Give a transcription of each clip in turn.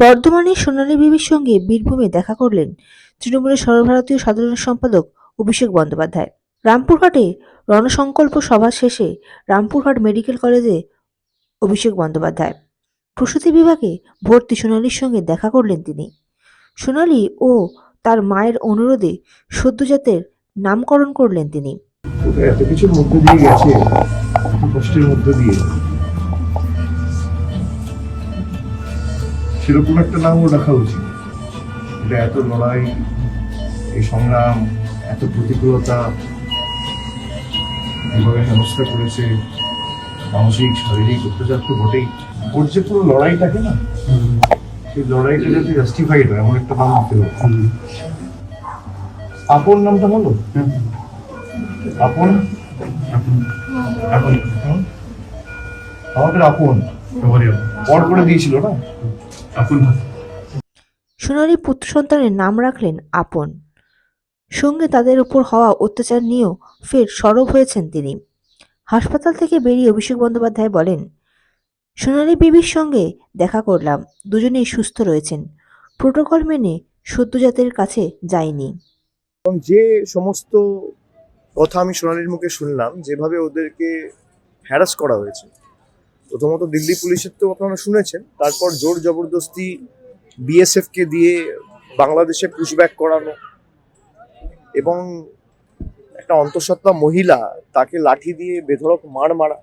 বর্ধমানে সোনালী বিবির সঙ্গে বীরভূমে দেখা করলেন তৃণমূলের সর্বভারতীয় সাধারণ সম্পাদক অভিষেক বন্দ্যোপাধ্যায়। রামপুরহাটে রণসংকল্প সভা শেষে রামপুরহাট মেডিকেল কলেজে অভিষেক বন্দ্যোপাধ্যায়। প্রসূতি বিভাগে ভর্তি সোনালীর সঙ্গে দেখা করলেন তিনি। সোনালী ও তার মায়ের অনুরোধে সদ্যজাতের নামকরণ করলেন তিনি। এত কিছুর মধ্যে দিয়ে গেছে কষ্টের মধ্যে দিয়ে। সেরকম একটা নামও রাখা উচিত। এটা এত লড়াই এই সংগ্রাম এত প্রতিকূলতা যেভাবে হেনস্থা করেছে মানসিক শারীরিক অত্যাচার তো বটেই। ওর যে পুরো লড়াই থাকে না সেই লড়াইটা যাতে জাস্টিফাইড হয় এমন একটা নাম হবে। আপন নামটা হলো আপন? আপন? আমাদের আপন। পর করে দিয়েছিল না? সোনালী পুত্র সন্তানের নাম রাখলেন আপন। সঙ্গে তাদের উপর হওয়া অত্যাচার নিয়েও ফের সরব হয়েছেন তিনি। হাসপাতাল থেকে বেরিয়ে অভিষেক বন্দ্যোপাধ্যায় বলেন সোনালী বিবির সঙ্গে দেখা করলাম দুজনেই সুস্থ রয়েছেন। প্রোটোকল মেনে সদ্যজাতের কাছে যায়নি এবং যে সমস্ত কথা আমি সোনালির মুখে শুনলাম যেভাবে ওদেরকে হ্যারাস করা হয়েছে প্রথমত দিল্লি পুলিশের তো আপনারা শুনেছেন, তারপর জোর জবরদস্তি বিএসএফ কে দিয়ে বাংলাদেশে পুশব্যাক করানো এবং একটা অন্তঃসত্ত্বা মহিলা তাকে লাঠি দিয়ে বেধড়ক মার মারা,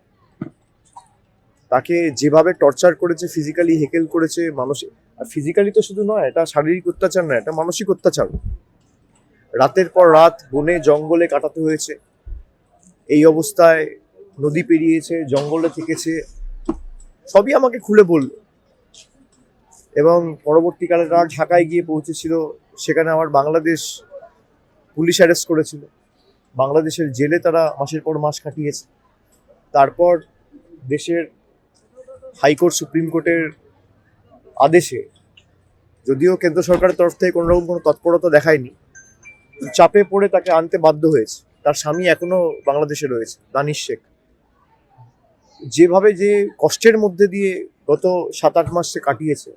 তাকে যেভাবে টর্চার করেছে ফিজিক্যালি হেকেল করেছে মানসিক আর ফিজিক্যালি তো শুধু নয়, এটা শারীরিক অত্যাচার নয়, এটা মানসিক অত্যাচার। রাতের পর রাত বনে জঙ্গলে কাটাতে হয়েছে, এই অবস্থায় নদী পেরিয়েছে, জঙ্গলে থেকেছে সবই আমাকে খুলে বলল। এবং পরবর্তীকালে তারা ঢাকায় গিয়ে পৌঁছেছিল। সেখানে আমার বাংলাদেশ পুলিশ অ্যারেস্ট করেছিল। বাংলাদেশের জেলে তারা মাসের পর মাস কাটিয়েছে। তারপর দেশের হাইকোর্ট, সুপ্রিম কোর্টের আদেশে, যদিও কেন্দ্র সরকারের তরফ থেকে কোনো রকম কোনো তৎপরতা দেখায়নি, চাপে পড়ে তাকে আনতে বাধ্য হয়েছে। তার স্বামী এখনও বাংলাদেশে রয়েছে, দানিশ শেখ। যেভাবে যে কষ্টের মধ্যে দিয়ে গত সাত আট মাস সে কাটিয়েছে,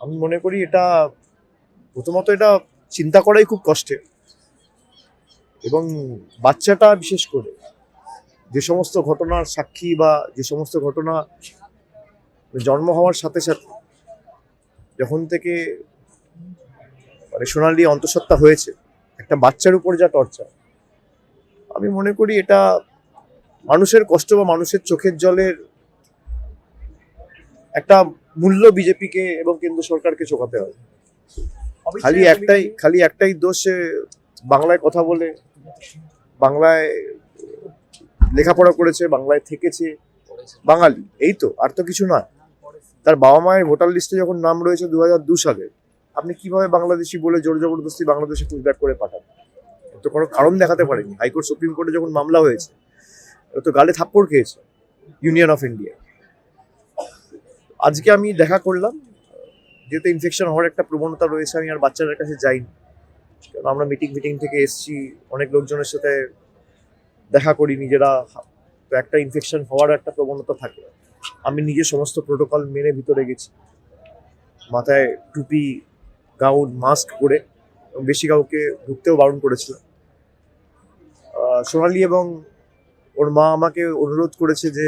আমি মনে করি এটা প্রথমত এটা চিন্তা করাই খুব কষ্টের। এবং বাচ্চাটা বিশেষ করে যে সমস্ত ঘটনার সাক্ষী বা যে সমস্ত ঘটনা জন্ম হওয়ার সাথে সাথে যখন থেকে মানে সোনালি অন্তঃসত্ত্বা হয়েছে, একটা বাচ্চার উপর যা টর্চার, আমি মনে করি এটা মানুষের কষ্ট বা মানুষের চোখের জলের একটা মূল্য বিজেপিকে এবং কেন্দ্র সরকারকে চোকাতে হবে খালি একটাই খালি একটাই দোষ বাংলায় কথা বলে বাংলায় লেখাপড়া করেছে বাংলায় থেকেছে বাঙালি। এই তো আর তো কিছু না তার বাবা মায়ের ভোটার লিস্টে যখন নাম রয়েছে দু হাজার দু সালে আপনি কীভাবে বাংলাদেশি বলে জোর জবরদস্তি বাংলাদেশে পুশব্যাক করে পাঠান? তো কোনো কারণ দেখাতে পারেনি। হাইকোর্ট সুপ্রিম কোর্টে যখন মামলা হয়েছে তো গালে থাপ্পড় খেয়েছে ইউনিয়ন অফ ইন্ডিয়া আজকে আমি দেখা করলাম, যেহেতু ইনফেকশন হওয়ার একটা প্রবণতা রয়েছে, আমি আর বাচ্চাদের কাছে যাইনি। কারণ আমরা মিটিং মিটিং থেকে এসছি, অনেক লোকজনের সাথে দেখা করি, নিজেরা, তো একটা ইনফেকশন হওয়ার একটা প্রবণতা থাকে। আমি নিজে সমস্ত প্রোটোকল মেনে ভিতরে গেছি। মাথায় টুপি গাউন মাস্ক পরে বেশি কাউকে ঢুকতেও বারণ করেছিলাম। সোনালি এবং ওর মা আমাকে অনুরোধ করেছে যে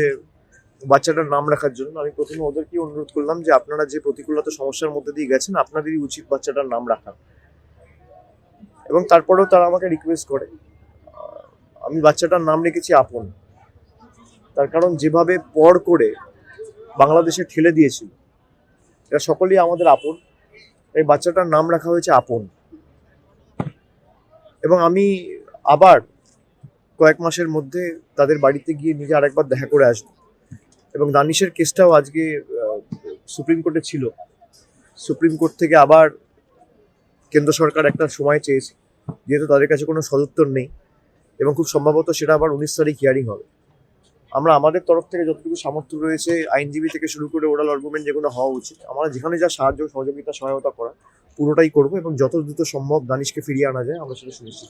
বাচ্চাটার নাম রাখার জন্য। আমি প্রথমে ওদেরকে অনুরোধ করলাম যে আপনারা যে প্রতিকূলতা সমস্যার মধ্যে দিয়ে গেছেন, আপনাদেরই উচিত বাচ্চাটার নাম রাখা। এবং তারপরেও তারা আমাকে রিকোয়েস্ট করে, আমি বাচ্চাটার নাম রেখেছি আপন। তার কারণ যেভাবে পর করে বাংলাদেশে ঠেলে দিয়েছিল, এরা সকলেই আমাদের আপন। এই বাচ্চাটার নাম রাখা হয়েছে আপন। এবং আমি আবার কয়েক মাসের মধ্যে তাদের বাড়িতে গিয়ে নিজে আরেকবার দেখা করে আসব। এবং দানিশের কেসটাও আজকে সুপ্রিম কোর্টে ছিল। সুপ্রিম কোর্ট থেকে আবার কেন্দ্র সরকার একটা সময় চেয়েছে, যেহেতু তাদের কাছে কোনো সদুত্তর নেই এবং খুব সম্ভবত সেটা আবার উনিশ তারিখ হিয়ারিং হবে। আমরা আমাদের তরফ থেকে যতটুকু সামর্থ্য রয়েছে, আইনজীবী থেকে শুরু করে ওরাল আর্গুমেন্ট যেগুলো হওয়া উচিত, আমরা যেখানে যা সাহায্য, সহযোগিতা, সহায়তা করা পুরোটাই করব এবং যত দ্রুত সম্ভব দানিশকে ফিরিয়ে আনা যায়, আমরা সেটা সুনিশ্চিত